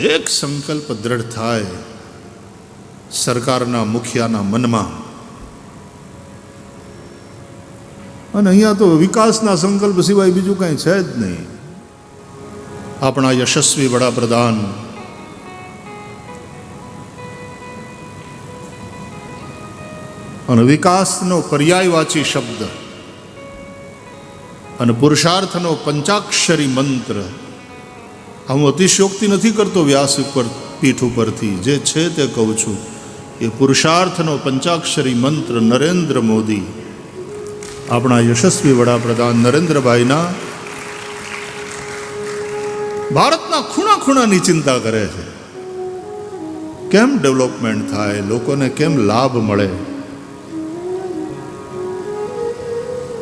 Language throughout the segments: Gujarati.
એક સંકલ્પ દ્રઢ થાય સરકારના મુખિયાના મનમાં. અને અહીંયા તો વિકાસના સંકલ્પ સિવાય બીજું કાંઈ છે જ નહીં. આપણા યશસ્વી વડાપ્રધાન. અને વિકાસનો પર્યાયવાચી શબ્દ. અને પુરુષાર્થનો પંચાક્ષરી મંત્ર. હું અતિશયોક્તિ નથી કરતો વ્યાસ ઉપર, પીઠ ઉપરથી. જે છે તે કહું છું. એ પુરુષાર્થનો પંચાક્ષરી મંત્ર નરેન્દ્ર મોદી. આપણા યશસ્વી વડાપ્રધાન નરેન્દ્રભાઈના ભારતના ખૂણા ખૂણાની ચિંતા કરે છે. કેમ ડેવલપમેન્ટ થાય? લોકોને કેમ લાભ મળે?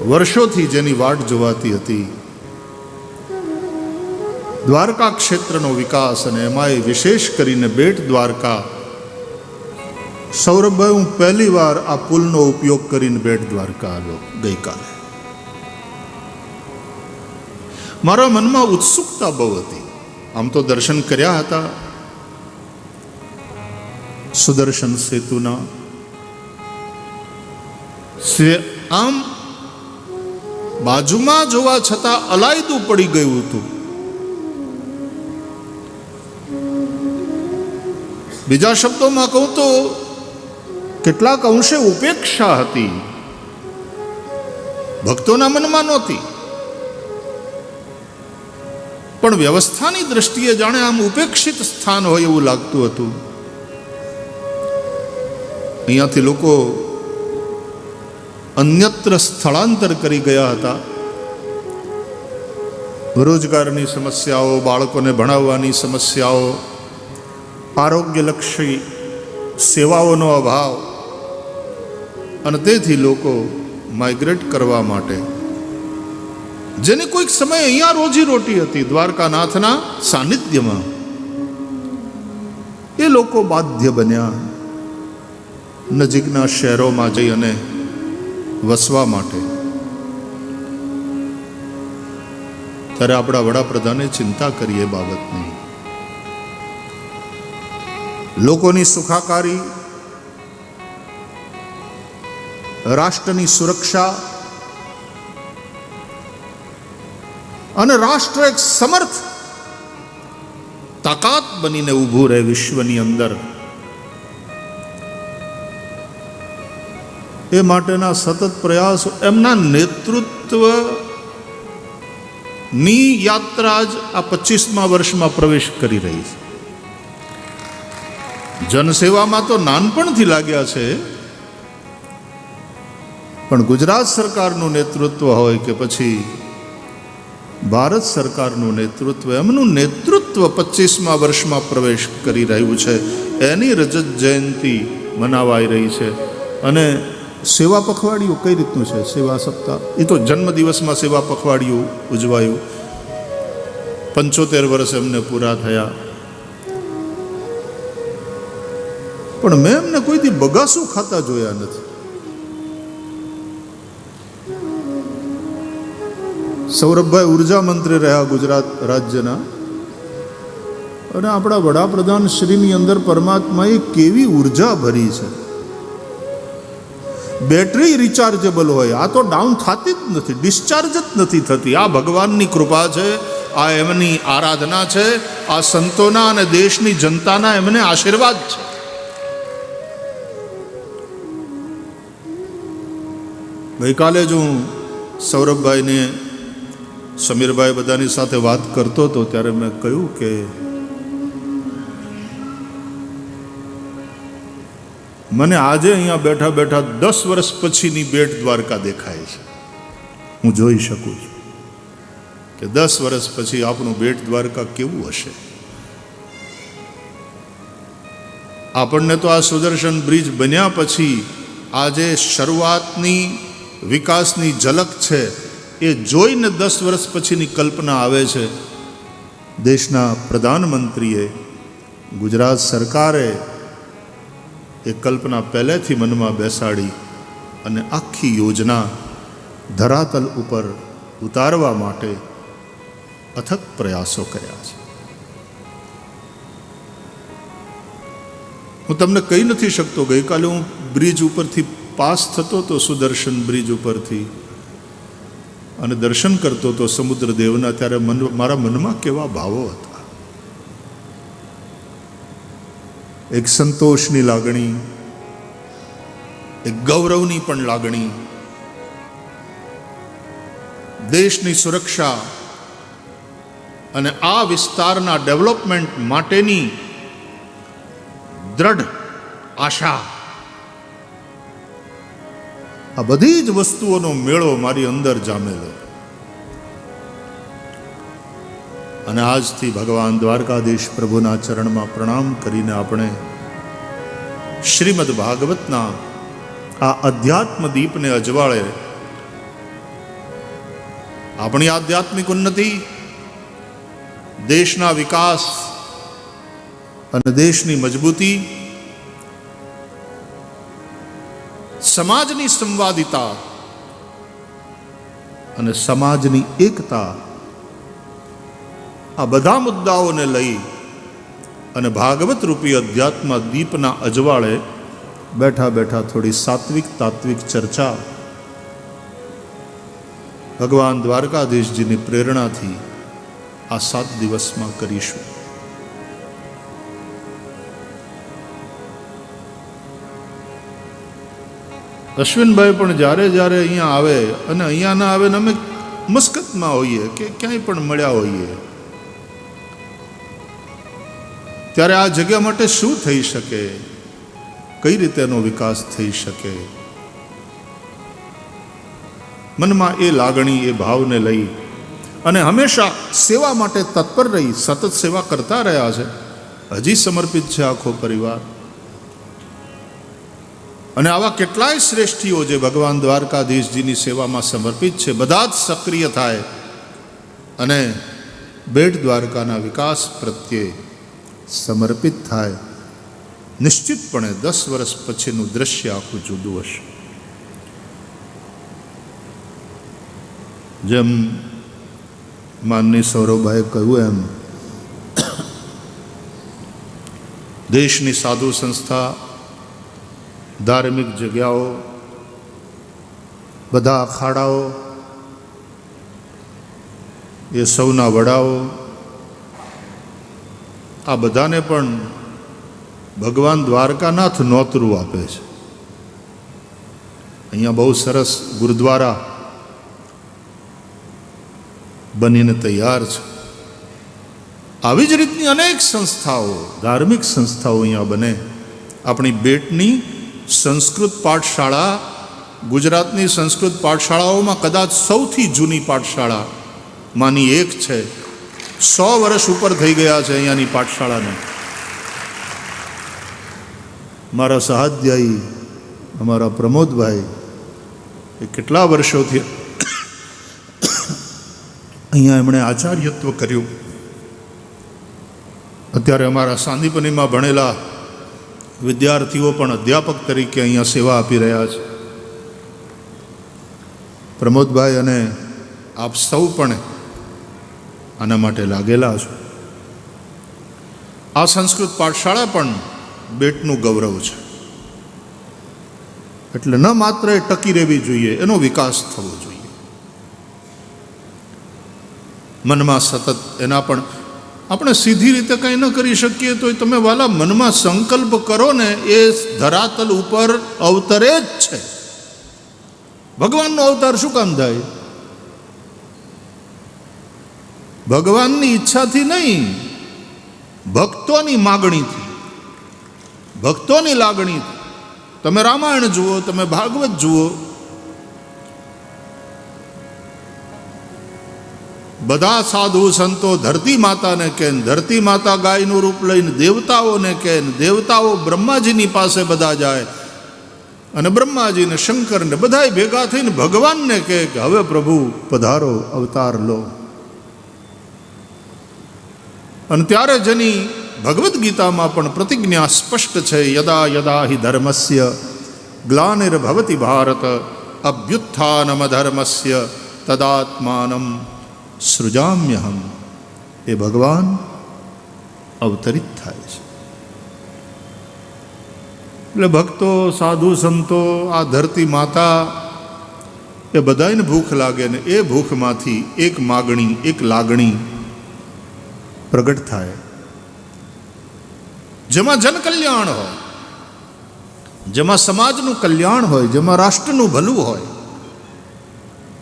વર્ષોથી જેની વાટ જોવાતી હતી દ્વારકા ક્ષેત્રનો વિકાસ અને એમાંય વિશેષ કરીને બેટ દ્વારકા. સૌરભભાઈ હું પહેલી વાર આ પુલનો ઉપયોગ કરીને બેટ દ્વારકા આવ્યો ગઈકાલે. મારા મનમાં ઉત્સુકતા બહુ હતી. આમ તો દર્શન કર્યા હતા. સુદર્શન સેતુના. આમ બાજુમાં જોવા છતાં અલાયદું પડી ગયું હતું. બીજા શબ્દોમાં કહું તો, કેટલાક અંશે ઉપેક્ષા હતી. ભક્તોના મનમાં નહોતી. પણ વ્યવસ્થાની દ્રષ્ટિએ જાણે આમ ઉપેક્ષિત સ્થાન હોય એવું લાગતું હતું. અહીંયાથી લોકો અન્યત્ર સ્થળાંતર કરી ગયા હતા. રોજગારની સમસ્યાઓ, બાળકોને ભણાવવાની સમસ્યાઓ આરોગ્યલક્ષી સેવાઓનો અભાવ અને તેથી લોકો માઇગ્રેટ કરવા માટે. જેને કોઈક સમય અહીંયા રોજી રોટી હતી દ્વારકાનાથના સાનિધ્યમાં. એ લોકો બાધ્ય બન્યા નજીકના શહેરોમાં જઈ અને વસવા માટે. ત્યારે આપણા વડાપ્રધાને ચિંતા કરી એ બાબતની. લોકોની સુખાકારી, રાષ્ટ્રની સુરક્ષા અને રાષ્ટ્ર એક સમર્થ તાકાત બનીને ઊભું રહે વિશ્વની અંદર. એ માટેના સતત પ્રયાસો, એમના નેતૃત્વની યાત્રા જ આ પચીસમા વર્ષમાં પ્રવેશ કરી રહી છે. જનસેવામાં તો નાનપણથી લાગ્યા છે. પણ ગુજરાત સરકારનું નેતૃત્વ હોય કે પછી ભારત સરકારનું નેતૃત્વ, એમનું નેતૃત્વ પચીસમા વર્ષમાં પ્રવેશ કરી રહ્યું છે. એની રજત જયંતિ મનાવાઈ રહી છે. અને સેવા પખવાડિયું કઈ રીતનું છે? સેવા સપ્તાહ? એ તો જન્મદિવસમાં સેવા પખવાડિયું ઉજવાયું. પંચોતેર વર્ષ એમને પૂરા થયા. પણ મેં એમને કોઈ દી બગાસું ખાતા જોયા નથી. સૌરભભાઈ ઊર્જા મંત્રી રહ્યા ગુજરાત રાજ્યના. અને આપણા વડાપ્રધાન શ્રીની અંદર પરમાત્માએ કેવી ઊર્જા ભરી છે. બેટરી રિચાર્જેબલ હોય, આ તો ડાઉન થતી જ નથી, ડિસ્ચાર્જ જ નથી થતી. આ ભગવાનની કૃપા છે, આ એમની આરાધના છે, આ સંતોના અને દેશની જનતાના એમને આશીર્વાદ છે. ગઈકાલે જ હું સૌરભભાઈને, સમીરભાઈ બધાની સાથે વાત કરતો હતો, ત્યારે મેં કહ્યું કે મને આજે અહીંયા બેઠા બેઠા દસ વર્ષ પછીની બેટ દ્વારકા દેખાય છે. હું જોઈ શકું છું કે દસ વર્ષ પછી આપણું બેટ દ્વારકા કેવું હશે. આપણને તો આ સુદર્શન બ્રિજ બન્યા પછી આજે શરૂઆતની વિકાસની ઝલક છે એ જોઈને દસ વર્ષ પછીની કલ્પના આવે છે. દેશના પ્રધાનમંત્રીએ ગુજરાત સરકારે એ કલ્પના પહેલેથી મનમાં બેસાડી અને આખી યોજના ધરાતલ ઉપર ઉતારવા માટે અથક પ્રયાસો કર્યા છે. હું તમને કહી નથી શકતો, ગઈકાલે હું બ્રિજ ઉપરથી પાસ થતો હતો સુદર્શન બ્રિજ ઉપરથી અને દર્શન કરતો હતો સમુદ્ર દેવના ત્યારે મન મારા મનમાં કેવા ભાવો હતા. એક સંતોષની લાગણી, એક ગૌરવની પણ લાગણી, દેશની સુરક્ષા અને આ વિસ્તારના ડેવલપમેન્ટ માટેની દ્રઢ આશા આ બધી જ વસ્તુઓનો મેળો મારી અંદર જામેલો અને આજથી ભગવાન દ્વારકાધીશ પ્રભુના ચરણમાં પ્રણામ કરીને આપણે શ્રીમદ ભાગવતના આ અધ્યાત્મ દીપને અજવાળે આપણી આધ્યાત્મિક ઉન્નતિ, દેશના વિકાસ અને દેશની મજબૂતી સમાજની સંવાદિતા અને સમાજની એકતા આ બધા મુદ્દાઓને લઈ અને ભાગવત રૂપી અધ્યાત્મ દીપના અજવાળે બેઠા બેઠા થોડી સાત્વિક તાત્વિક ચર્ચા ભગવાન દ્વારકાધીશજીની પ્રેરણાથી આ સાત દિવસમાં કરીશું. અશ્વિનભાઈ પણ જ્યારે જ્યારે અહીંયા આવે અને અહીંયા ના આવે ને અમે મસ્કતમાં હોઈએ કે ક્યાંય પણ મળ્યા હોઈએ. ત્યારે આ જગ્યા માટે શું થઈ શકે? કઈ રીતે એનો વિકાસ થઈ શકે? મનમાં એ લાગણી, એ ભાવને લઈ અને હંમેશા સેવા માટે તત્પર રહી, સતત સેવા કરતા રહ્યા છે. હજી સમર્પિત છે આખો પરિવાર. અને આવા કેટલાય શ્રેષ્ઠીઓ જે ભગવાન દ્વારકાધીશજીની સેવામાં સમર્પિત છે, બધા જ સક્રિય થાય અને બેટ દ્વારકાના વિકાસ પ્રત્યે સમર્પિત થાય. નિશ્ચિતપણે દસ વર્ષ પછીનું દ્રશ્ય આખું જુદું હશે. જેમ માનની સૌરભભાઈએ કહ્યું એમ, દેશની સાધુ સંસ્થા ધાર્મિક જગ્યાઓ, બધા અખાડાઓ એ સૌના વડાઓ, આ બધાને પણ ભગવાન દ્વારકાનાથ નોતરું આપે છે. અહીંયા બહુ સરસ ગુરુદ્વારા બનીને તૈયાર છે. આવી જ રીતની અનેક સંસ્થાઓ, ધાર્મિક સંસ્થાઓ અહીંયા બને. આપણી બેટની સંસ્કૃત પાઠશાળા, ગુજરાતની સંસ્કૃત પાઠશાળાઓમાં કદાચ સૌથી જૂની પાઠશાળા માની એક છે. સો વર્ષ ઉપર થઈ ગયા છે અહીંયાની પાઠશાળાને. મારા સહાધ્યાયી અમારા પ્રમોદભાઈ, એ કેટલા વર્ષોથી અહીંયા એમણે આચાર્યત્વ કર્યું. અત્યારે અમારા સાંદીપનીમાં ભણેલા વિદ્યાર્થીઓ પણ અધ્યાપક તરીકે અહીંયા સેવા આપી રહ્યા છે. પ્રમોદભાઈ અને આપ સૌ પણ આના માટે લાગેલા છો. આ સંસ્કૃત પાઠશાળા પણ બેટનું ગૌરવ છે. એટલે ન માત્ર એ ટકી રહેવી જોઈએ, એનો વિકાસ થવો જોઈએ. મનમાં સતત એના પણ આપણે સીધી રીતે કંઈ ન કરી શકીએ તો તમે વાલા મનમાં સંકલ્પ કરો ને, એ ધરાતલ ઉપર અવતરે જ છે. ભગવાનનો અવતાર શું કામ થાય? ભગવાનની ઈચ્છાથી નહીં, ભક્તોની માગણીથી. ભક્તોની લાગણી તમે રામાયણ જુઓ, તમે ભાગવત જુઓ બધા સાધુ સંતો ધરતી માતાને કહે ધરતી માતા ગાયનું રૂપ લઈને દેવતાઓને કહે દેવતાઓ બ્રહ્માજીની પાસે બધા જાય. અને બ્રહ્માજીને શંકરને બધાય ભેગા થઈને ભગવાનને કહે કે, હવે પ્રભુ, પધારો, અવતાર લો. અને ત્યારે જેની ભગવદ્ ગીતામાં પણ પ્રતિજ્ઞા સ્પષ્ટ છે, યદા યદા હિ ધર્મસ્ય, ગ્લાનિર્ભવતી ભારત અભ્યુત્થાનમ ધર્મસ્ય તદાત્માનમ. સૃજામ્યહમ. એ ભગવાન અવતરિત થાય છે. એટલે ભક્તો, સાધુ, સંતો, આ ધરતી માતા, એ બધાને ભૂખ લાગે ને એ ભૂખમાંથી એક માગણી, એક લાગણી પ્રગટ થાય. જેમાં જન કલ્યાણ હોય, જેમાં સમાજનું કલ્યાણ હોય, જેમાં રાષ્ટ્રનું ભલું હોય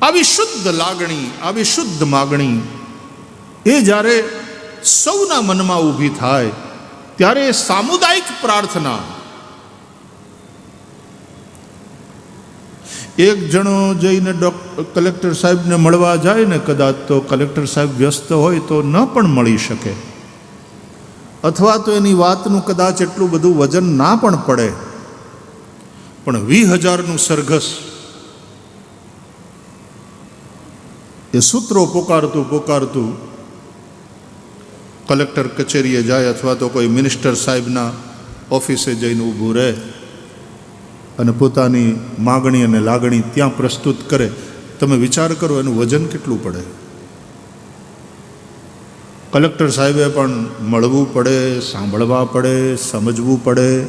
આવી શુદ્ધ લાગણી આવી શુદ્ધ માગણી. એ જ્યારે સૌના મનમાં ઊભી થાય, ત્યારે સામુદાયિક પ્રાર્થના. એક જણો જઈને ડોક્ટર કલેક્ટર સાહેબને મળવા જાય ને કદાચ તો કલેક્ટર સાહેબ વ્યસ્ત હોય તો ન પણ મળી શકે. અથવા તો એની વાતનું કદાચ એટલું બધું વજન ના પણ પડે. પણ વીસ હજારનું સરઘસ એ સૂત્રો પોકારતું પોકારતું કલેક્ટર કચેરીએ જાય અથવા તો કોઈ મિનિસ્ટર સાહેબના ઓફિસે જઈને ઊભું રહે અને પોતાની માગણી અને લાગણી ત્યાં પ્રસ્તુત કરે. તમે વિચાર કરો એનું વજન કેટલું પડે? કલેક્ટર સાહેબે પણ મળવું પડે, સાંભળવા પડે, સમજવું પડે.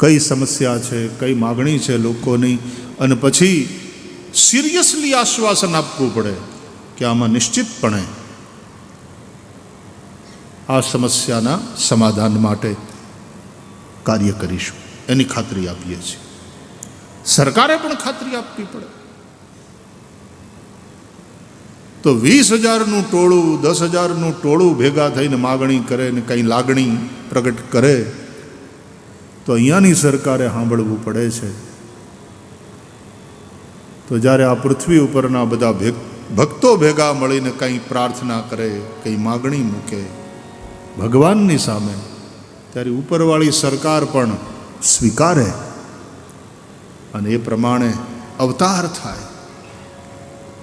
કઈ સમસ્યા છે, કઈ માગણી છે લોકોની? અને પછી સિરિયસલી આશ્વાસન આપવું પડે કે આમાં નિશ્ચિતપણે આ સમસ્યાના સમાધાન માટે કાર્ય કરીશું. એની ખાતરી આપીએ છીએ. સરકારે પણ ખાતરી આપવી પડે. તો વીસ હજારનું ટોળું, દસ હજારનું ટોળું ભેગા થઈને માગણી કરે ને કંઈ લાગણી પ્રગટ કરે, તો અહીંયાની સરકારે સાંભળવું પડે છે તો જ્યારે આ પૃથ્વી ઉપરના બધા ભક્તો ભેગા મળીને કંઈ પ્રાર્થના કરે, કંઈ માગણી મૂકે, ભગવાનની સામે, ત્યારે ઉપરવાળી સરકાર પણ સ્વીકારે અને એ પ્રમાણે અવતાર થાય.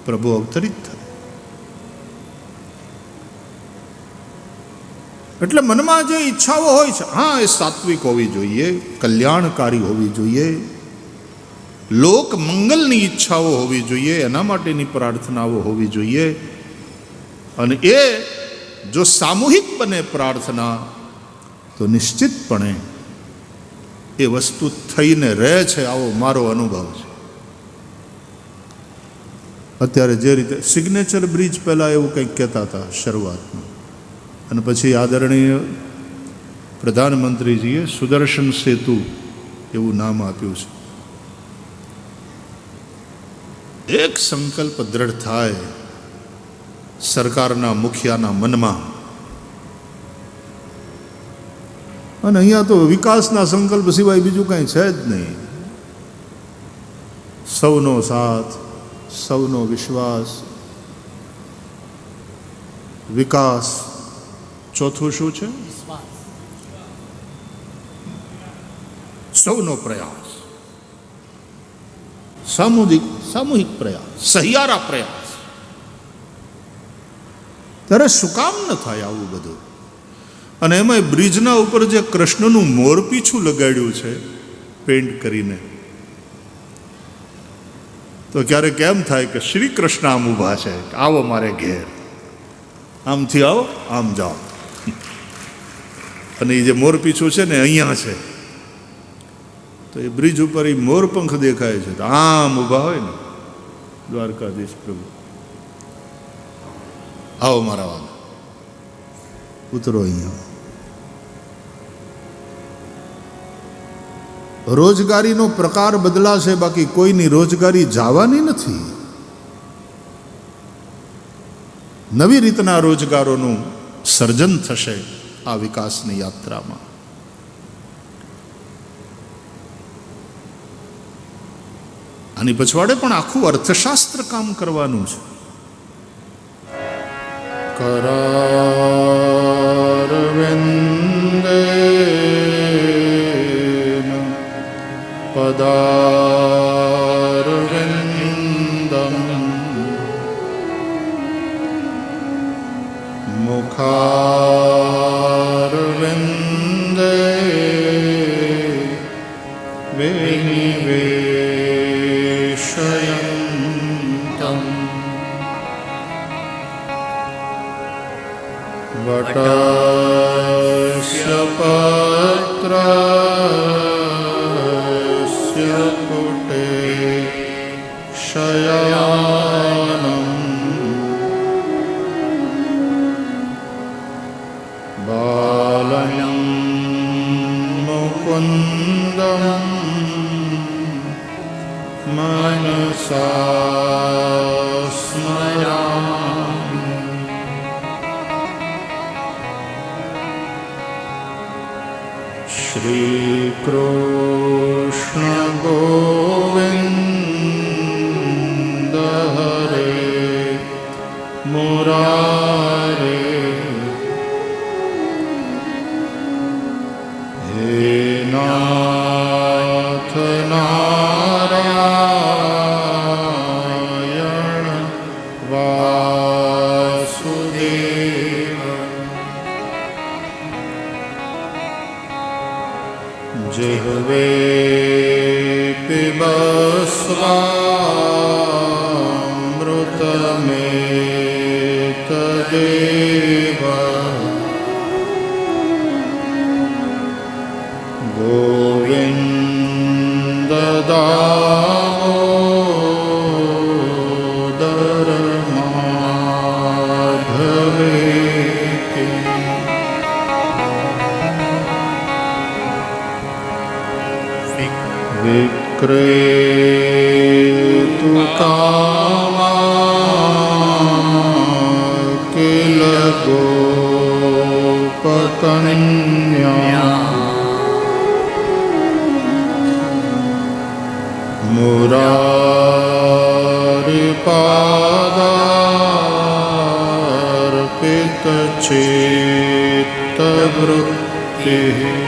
પ્રભુ અવતરિત થાય. એટલે મનમાં જે ઈચ્છાઓ હોય છે, હા, એ સાત્વિક હોવી જોઈએ, કલ્યાણકારી હોવી જોઈએ લોક મંગલની ઈચ્છાઓ હોવી જોઈએ, એના માટેની પ્રાર્થનાઓ હોવી જોઈએ. અને એ જો સામૂહિક બને પ્રાર્થના, તો નિશ્ચિતપણે એ વસ્તુ થઈને રહે છે, આવો મારો અનુભવ છે. અત્યારે જે રીતે સિગ્નેચર બ્રિજ પહેલાં એવું કંઈક કહેતા હતા શરૂઆતમાં. અને પછી આદરણીય પ્રધાનમંત્રીજીએ સુદર્શન સેતુ એવું નામ આપ્યું છે. એક સંકલ્પ દ્રઢ થાય સરકારના મુખિયાના મનમાં. અને અહીંયા તો વિકાસના સંકલ્પ સિવાય બીજું કાંઈ છે જ નહીં. સૌનો સાથ સૌનો વિશ્વાસ. વિકાસ ચોથું શું છે? સૌનો પ્રયાસ. સામૂહિક સામૂહિક પ્રયાસ, સહિયારા પ્રયાસ. ત્યારે શું કામ ન થાય આવું બધું? અને એમાં બ્રિજના ઉપર જે કૃષ્ણનું મોરપીછું લગાડ્યું છે પેન્ટ કરીને. તો ક્યારેક કેમ થાય કે શ્રી કૃષ્ણ આમ ઊભા છે આવો મારે ઘેર. આમથી આવો, આમ જાઓ. અને એ જે મોરપીછું છે ને, અહીંયા છે. તો એ બ્રિજ ઉપર એ મોરપંખ દેખાય છે. આમ ઊભા હોય ને, દ્વારકાધીશ પ્રભુ. આવો મારા વાલા. ઉતરો અહીંયા. રોજગારીનો પ્રકાર બદલાશે, બાકી કોઈની રોજગારી જવાની નથી. નવી રીતના રોજગારોનું સર્જન થશે આ વિકાસની યાત્રામાં. આની પછવાડે પણ આખું અર્થશાસ્ત્ર કામ કરવાનું છે. કરા बालयं मुकुन्दं मनसा स्मरा श्रीकृष्ण जिह्वे पिबस्वामृतमेतदेव गोपकन्या मुरारिपादार्पितचेत्तवृत्तिः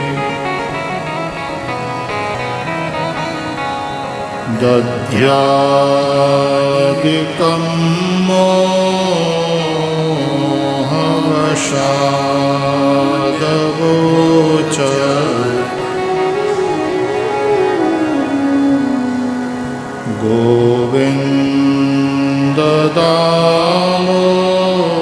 दध्यादिकं मोहवशादवोच। गोविन्ददामोदर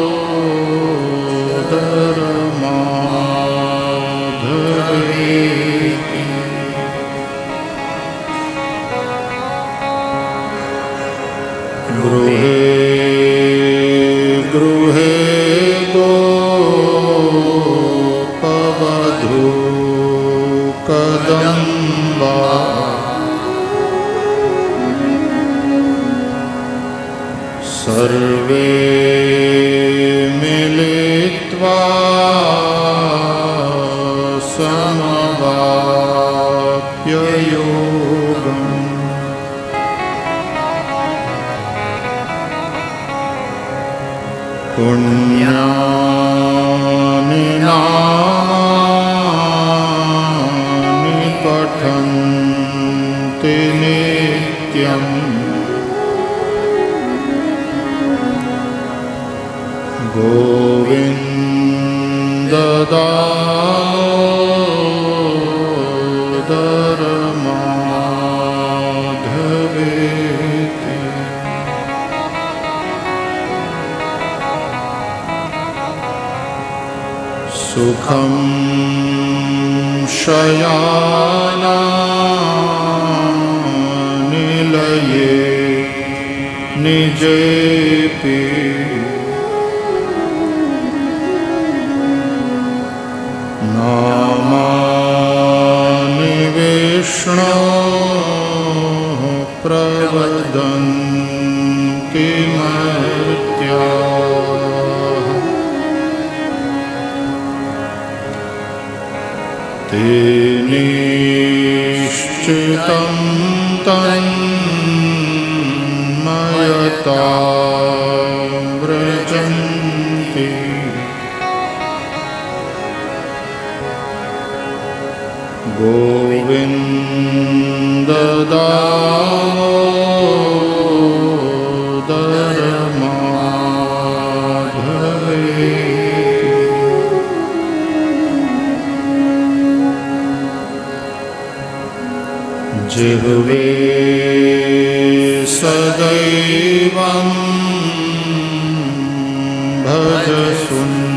નિત્યમ ગોવિંદ सुखं શયાના शयानानिलये निजेऽपि नामानि विष्णो प्रवदन्ति मर्त्याः। ते निश्चितं तन्मयता व्रजन्ति गोविन्ददामोदर जिह्वे सदैवं भज सुन्दराणि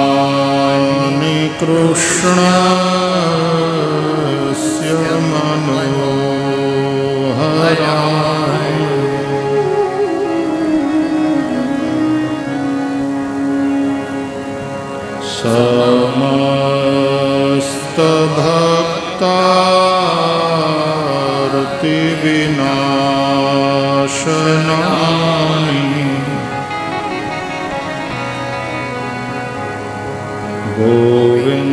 नामानि कृष्णस्य गोविन्ददामोदर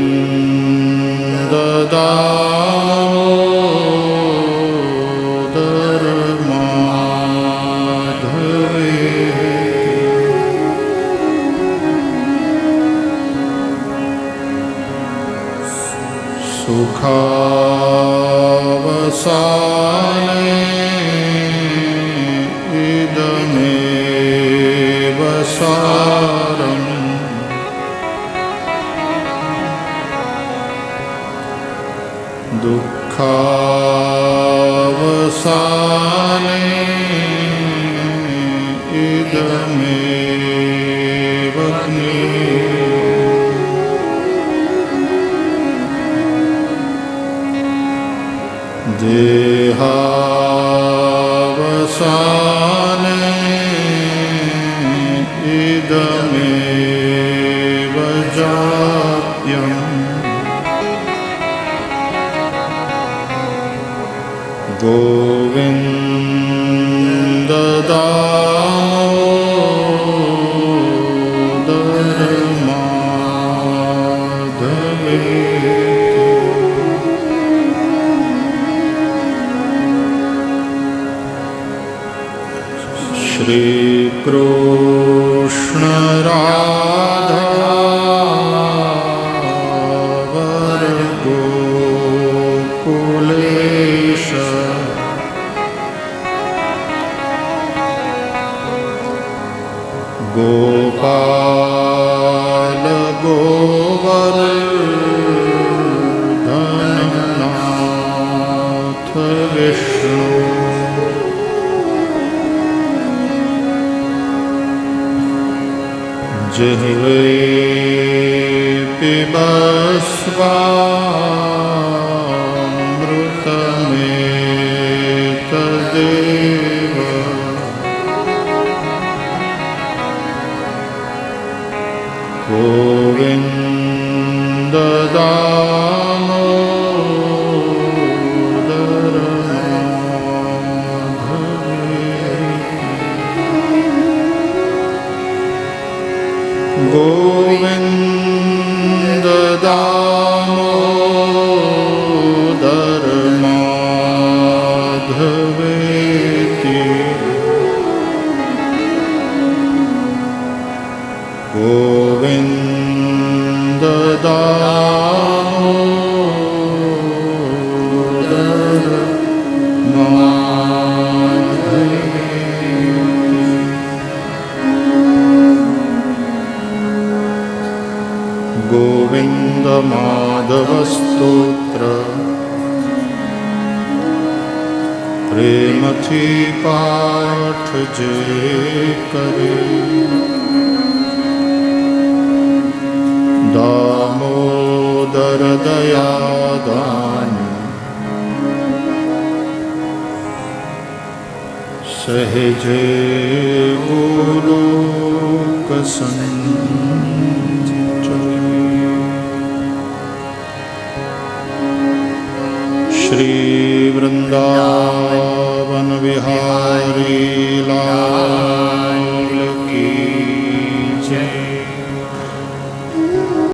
गोविन्ददामोदर ગોવિંદમાધવસ્તોત્ર પ્રેમથી પાઠ જે કરે દામોદર દયાદાન સહેજે બોલો કસન वृंदावन बिहारी लाल